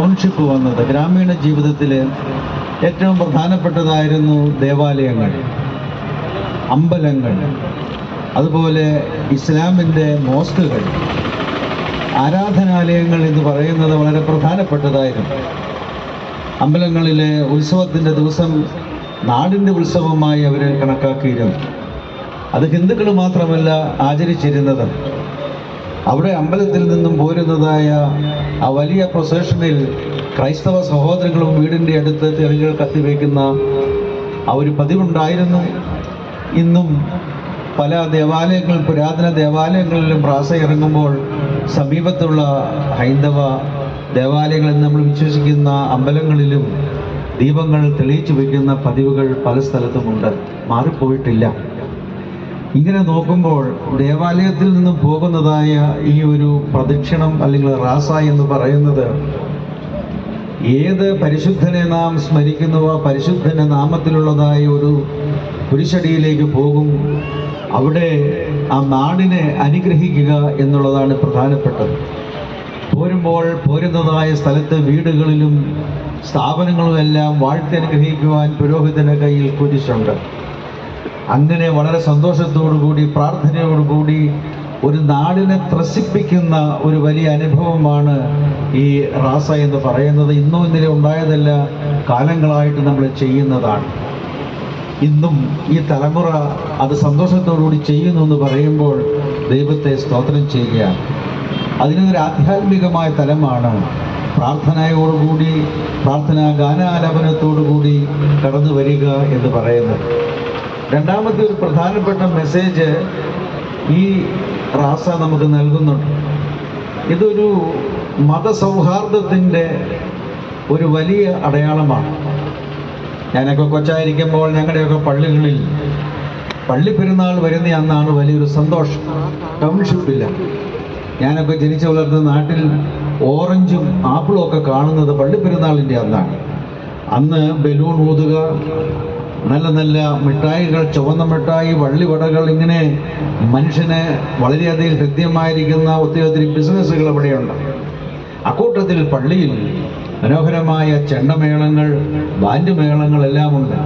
Township വന്നത്. ഗ്രാമീണ ജീവിതത്തിൽ ഏറ്റവും പ്രധാനപ്പെട്ടതായിരുന്നു ദേവാലയങ്ങൾ അമ്പലങ്ങൾ അതുപോലെ ഇസ്ലാമിന്റെ മോസ്കുകൾ. ആരാധനാലയങ്ങൾ എന്ന് പറയുന്നത് വളരെ പ്രധാനപ്പെട്ടതായിരുന്നു. അമ്പലങ്ങളിലെ ഉത്സവത്തിന്റെ ദിവസം നാടിന്റെ ഉത്സവമായി അവർ കണക്കാക്കിയിരുന്നു. അത് ഹിന്ദുക്കൾ മാത്രമല്ല ആചരിച്ചിരുന്നത്. അവിടെ അമ്പലത്തിൽ നിന്നും പോരുന്നതായ ആ വലിയ പ്രൊസേഷനിൽ ക്രൈസ്തവ സഹോദരങ്ങളും വീടിന്റെ അടുത്ത് തെളികൾ കത്തിവെക്കുന്ന ആ ഒരു പതിവുണ്ടായിരുന്നു. ഇന്നും പല ദേവാലയങ്ങൾ പുരാതന ദേവാലയങ്ങളിലും പ്രാസ ഇറങ്ങുമ്പോൾ സമീപത്തുള്ള ഹൈന്ദവ ദേവാലയങ്ങളിൽ നമ്മൾ വിശ്വസിക്കുന്ന അമ്പലങ്ങളിലും ദീപങ്ങൾ തെളിയിച്ചു വയ്ക്കുന്ന പതിവുകൾ പല സ്ഥലത്തുമുണ്ട്. മാറിപ്പോയിട്ടില്ല. ഇങ്ങനെ നോക്കുമ്പോൾ ദേവാലയത്തിൽ നിന്ന് പോകുന്നതായ ഈ ഒരു പ്രദക്ഷിണം അല്ലെങ്കിൽ റാസ എന്ന് പറയുന്നത് ഏത് പരിശുദ്ധനെ നാം സ്മരിക്കുന്നുവോ ആ പരിശുദ്ധന്റെ നാമത്തിലുള്ളതായ ഒരു കുരിശടിയിലേക്ക് പോകും. അവിടെ ആ നാടിനെ അനുഗ്രഹിക്കുക എന്നുള്ളതാണ് പ്രധാനപ്പെട്ടത്. പോരുമ്പോൾ പോരുന്നതായ സ്ഥലത്ത് വീടുകളിലും സ്ഥാപനങ്ങളുമെല്ലാം വാഴ്ത്തി അനുഗ്രഹിക്കുവാൻ പുരോഹിതന്റെ കയ്യിൽ കുരിശുണ്ട്. അങ്ങനെ വളരെ സന്തോഷത്തോടുകൂടി പ്രാർത്ഥനയോടുകൂടി ഒരു നാടിനെ ത്രസിപ്പിക്കുന്ന ഒരു വലിയ അനുഭവമാണ് ഈ റാസ എന്ന് പറയുന്നത്. ഇന്നും ഇന്നലെ ഉണ്ടായതല്ല കാലങ്ങളായിട്ട് നമ്മൾ ചെയ്യുന്നതാണ്. ഇന്നും ഈ തലമുറ അത് സന്തോഷത്തോടുകൂടി ചെയ്യുന്നു എന്ന് പറയുമ്പോൾ ദൈവത്തെ സ്തോത്രം ചെയ്യുകയാണ്. അതിനൊരു ആധ്യാത്മികമായ തലമാണ്. പ്രാർത്ഥനയോടുകൂടി പ്രാർത്ഥനാ ഗാനാലാപനത്തോടുകൂടി കടന്നു വരിക എന്ന് പറയുന്നത്. രണ്ടാമത്തെ ഒരു പ്രധാനപ്പെട്ട മെസ്സേജ് ഈ റാസ നമുക്ക് നൽകുന്നുണ്ട്. ഇതൊരു മതസൗഹാർദ്ദത്തിന്റെ ഒരു വലിയ അടയാളമാണ്. ഞാനൊക്കെ കൊച്ചായിരിക്കുമ്പോൾ ഞങ്ങളുടെയൊക്കെ പള്ളികളിൽ പള്ളി പെരുന്നാൾ വരുന്ന അന്നാണ് വലിയൊരു സന്തോഷം. ടൗൺഷിപ്പില്ല ഞാനൊക്കെ ജനിച്ചു വളർന്ന നാട്ടിൽ ഓറഞ്ചും ആപ്പിളും ഒക്കെ കാണുന്നത് പള്ളി പെരുന്നാളിന്റെ അന്നാണ്. അന്ന് ബലൂൺ ഊതുക നല്ല നല്ല മിഠായികൾ ചുവന്ന മിഠായി വള്ളിവടകൾ ഇങ്ങനെ മനുഷ്യന് വളരെയധികം ഹൃദ്യമായിരിക്കുന്ന ഒത്തിരി ഒത്തിരി ബിസിനസ്സുകൾ ഇവിടെയുണ്ട് അക്കൂട്ടത്തിൽ പള്ളിയിൽ മനോഹരമായ ചെണ്ടമേളങ്ങൾ ബാൻഡ് മേളങ്ങൾ എല്ലാം ഉണ്ട്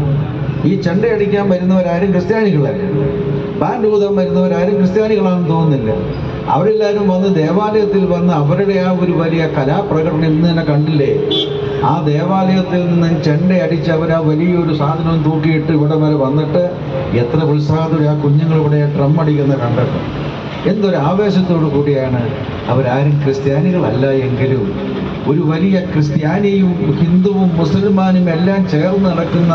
ഈ ചെണ്ടയടിക്കാൻ വരുന്നവരാരും ക്രിസ്ത്യാനികളല്ല? ബാൻഡ് ഊതാൻ വരുന്നവരാരും ക്രിസ്ത്യാനികളാണെന്ന് തോന്നുന്നില്ല. അവരെല്ലാവരും വന്ന് ദേവാലയത്തിൽ വന്ന് അവരുടെ ആ ഒരു വലിയ കലാപ്രകടനം ഇന്ന് തന്നെ കണ്ടില്ലേ? ആ ദേവാലയത്തിൽ നിന്ന് ചെണ്ട അടിച്ച് അവർ ആ വലിയൊരു സാധനം തൂക്കിയിട്ട് ഇവിടെ വരെ വന്നിട്ട് എത്ര ഉത്സാഹത്തോടെ ആ കുഞ്ഞുങ്ങൾ ഇവിടെ ഡ്രം അടിക്കുന്ന കണ്ടിട്ട് എന്തൊരു ആവേശത്തോടു കൂടിയാണ് അവരാരും ക്രിസ്ത്യാനികളല്ല എങ്കിലും ഒരു വലിയ ക്രിസ്ത്യാനിയും ഹിന്ദുവും മുസൽമാനും എല്ലാം ചേർന്ന് നടക്കുന്ന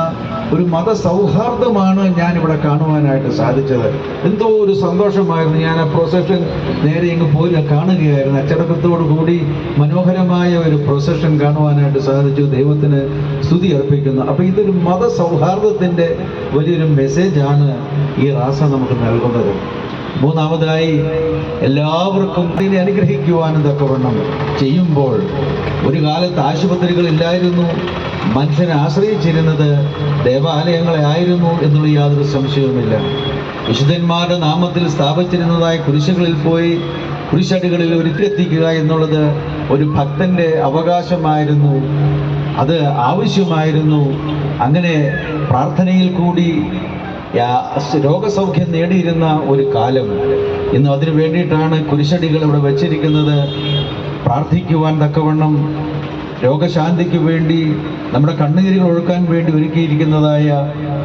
ഒരു മത സൗഹാർദ്ദമാണ് ഇവിടെ കാണുവാനായിട്ട് സാധിച്ചത്. എന്തോ ഒരു സന്തോഷമായിരുന്നു. ഞാൻ ആ പ്രൊസഷൻ നേരെ ഇങ്ങ് പോയി കാണുകയായിരുന്നു. അച്ചടക്കത്തോടു കൂടി മനോഹരമായ ഒരു പ്രൊസഷൻ കാണുവാനായിട്ട് സാധിച്ചു. ദൈവത്തിന് സ്തുതി അർപ്പിക്കുന്നു. അപ്പോൾ ഇതൊരു മത സൗഹാർദ്ദത്തിന്റെ വലിയൊരു മെസ്സേജാണ് ഈ റാസ നമുക്ക് നൽകുന്നത്. മൂന്നാമതായി എല്ലാവർക്കും ഇതിനെ അനുഗ്രഹിക്കുവാനും തക്കവണ്ണം ചെയ്യുമ്പോൾ ഒരു കാലത്ത് ആശുപത്രികളില്ലായിരുന്നു. മനുഷ്യനെ ആശ്രയിച്ചിരുന്നത് ദേവാലയങ്ങളെ ആയിരുന്നു എന്നുള്ള യാതൊരു സംശയവുമില്ല. വിശുദ്ധന്മാരുടെ നാമത്തിൽ സ്ഥാപിച്ചിരുന്നതായ കുരിശുകളിൽ പോയി കുരിശടികളിൽ ഒരുക്കെത്തിക്കുക എന്നുള്ളത് ഒരു ഭക്തന്റെ അവകാശമായിരുന്നു. അത് ആവശ്യമായിരുന്നു. അങ്ങനെ പ്രാർത്ഥനയിൽ കൂടി രോഗസൗഖ്യം നേടിയിരുന്ന ഒരു കാലം. ഇന്ന് അതിനു വേണ്ടിയിട്ടാണ് കുരിശടികൾ ഇവിടെ വച്ചിരിക്കുന്നത്. പ്രാർത്ഥിക്കുവാൻ തക്കവണ്ണം രോഗശാന്തിക്ക് വേണ്ടി നമ്മുടെ കണ്ണുനീരുകൾ ഒഴുക്കാൻ വേണ്ടി ഒരുക്കിയിരിക്കുന്നതായ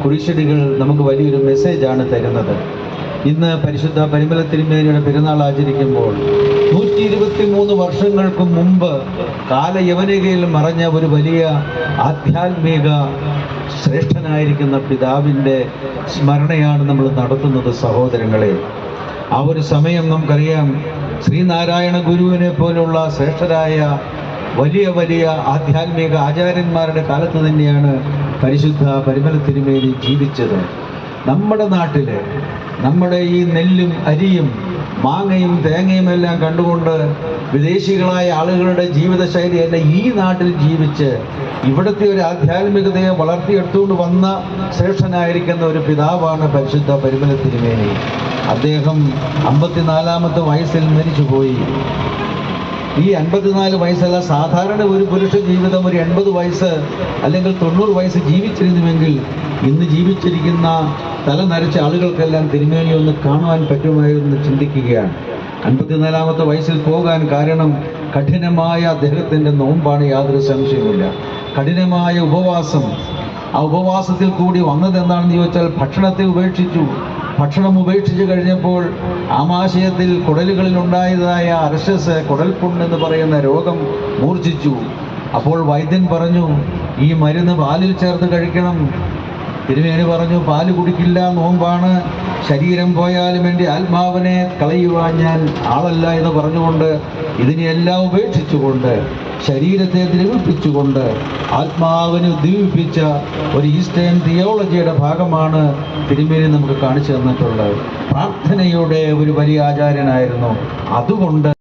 കുരിശടികൾ നമുക്ക് വലിയൊരു മെസ്സേജാണ് തരുന്നത്. ഇന്ന് പരിശുദ്ധ പരിമല തിരുമേനിയുടെ പെരുന്നാൾ ആചരിക്കുമ്പോൾ നൂറ്റി ഇരുപത്തി മൂന്ന് വർഷങ്ങൾക്ക് മുമ്പ് കാലയവനികയിൽ മറഞ്ഞ ഒരു വലിയ ആധ്യാത്മിക ശ്രേഷ്ഠനായിരിക്കുന്ന പിതാവിന്റെ സ്മരണയാണ് നമ്മൾ നടത്തുന്നത് സഹോദരങ്ങളെ. ആ ഒരു സമയം നമുക്കറിയാം ശ്രീനാരായണ ഗുരുവിനെ പോലുള്ള ശ്രേഷ്ഠരായ വലിയ വലിയ ആധ്യാത്മിക ആചാര്യന്മാരുടെ കാലത്ത് തന്നെയാണ് പരിശുദ്ധ പരിമല തിരുമേനി ജീവിച്ചത്. നമ്മുടെ നാട്ടിൽ നമ്മുടെ ഈ നെല്ലും അരിയും മാങ്ങയും തേങ്ങയും എല്ലാം കണ്ടുകൊണ്ട് വിദേശികളായ ആളുകളുടെ ജീവിതശൈലി ജീവിതശൈലിയല്ല ഈ നാട്ടിൽ ജീവിച്ച് ഇവിടുത്തെ ഒരു ആധ്യാത്മികതയെ വളർത്തിയെടുത്തുകൊണ്ട് വന്ന ശ്രേഷ്ഠനായിരിക്കുന്ന ഒരു പിതാവാണ് പരിശുദ്ധ പരിമല തിരുമേനി അദ്ദേഹം അമ്പത്തിനാലാമത്തെ വയസ്സിൽ മരിച്ചുപോയി. ഈ അൻപത്തിനാല് വയസ്സല്ല സാധാരണ ഒരു പുരുഷ ജീവിതം ഒരു എൺപത് വയസ്സ് അല്ലെങ്കിൽ തൊണ്ണൂറ് വയസ്സ് ജീവിച്ചിരുന്നുവെങ്കിൽ ഇന്ന് ജീവിച്ചിരിക്കുന്ന തല നരച്ച ആളുകൾക്കെല്ലാം തിരുമേനി ഒന്ന് കാണുവാൻ പറ്റുമായിരുന്നു ചിന്തിക്കുകയാണ്. അൻപത്തിനാലാമത്തെ വയസ്സിൽ പോകാൻ കാരണം കഠിനമായ അദ്ദേഹത്തിന്റെ നോമ്പാണ് യാതൊരു സംശയവുമില്ല. കഠിനമായ ഉപവാസം. ആ ഉപവാസത്തിൽ കൂടി വന്നത് എന്താണെന്ന് ചോദിച്ചാൽ ഭക്ഷണത്തെ ഉപേക്ഷിച്ചു. ഭക്ഷണം ഉപേക്ഷിച്ച് കഴിഞ്ഞപ്പോൾ ആമാശയത്തിൽ കുടലുകളിൽ ഉണ്ടായതായ അർഷസ് കുടൽപുണ്ണ് എന്ന് പറയുന്ന രോഗം മൂർച്ഛിച്ചു. അപ്പോൾ വൈദ്യൻ പറഞ്ഞു ഈ മരുന്ന് പാലിൽ ചേർത്ത് കഴിക്കണം. തിരുമേനി പറഞ്ഞു പാൽ കുടിക്കില്ല നോമ്പാണ്. ശരീരം പോയാലും എന്റെ ആത്മാവിനെ കളയുവാൻ ഞാൻ ആളല്ല എന്ന് പറഞ്ഞുകൊണ്ട് ഇതിനെയെല്ലാം ഉപേക്ഷിച്ചുകൊണ്ട് ശരീരത്തെ ദ്രവിപ്പിച്ചുകൊണ്ട് ആത്മാവിനെ ഉദ്ദീപിപ്പിച്ച ഒരു ഈസ്റ്റേൺ തിയോളജിയുടെ ഭാഗമാണ് തിരുമേനി നമുക്ക് കാണിച്ചു തന്നിട്ടുള്ളത്. പ്രാർത്ഥനയുടെ ഒരു വലിയ ആചാര്യനായിരുന്നു. അതുകൊണ്ട്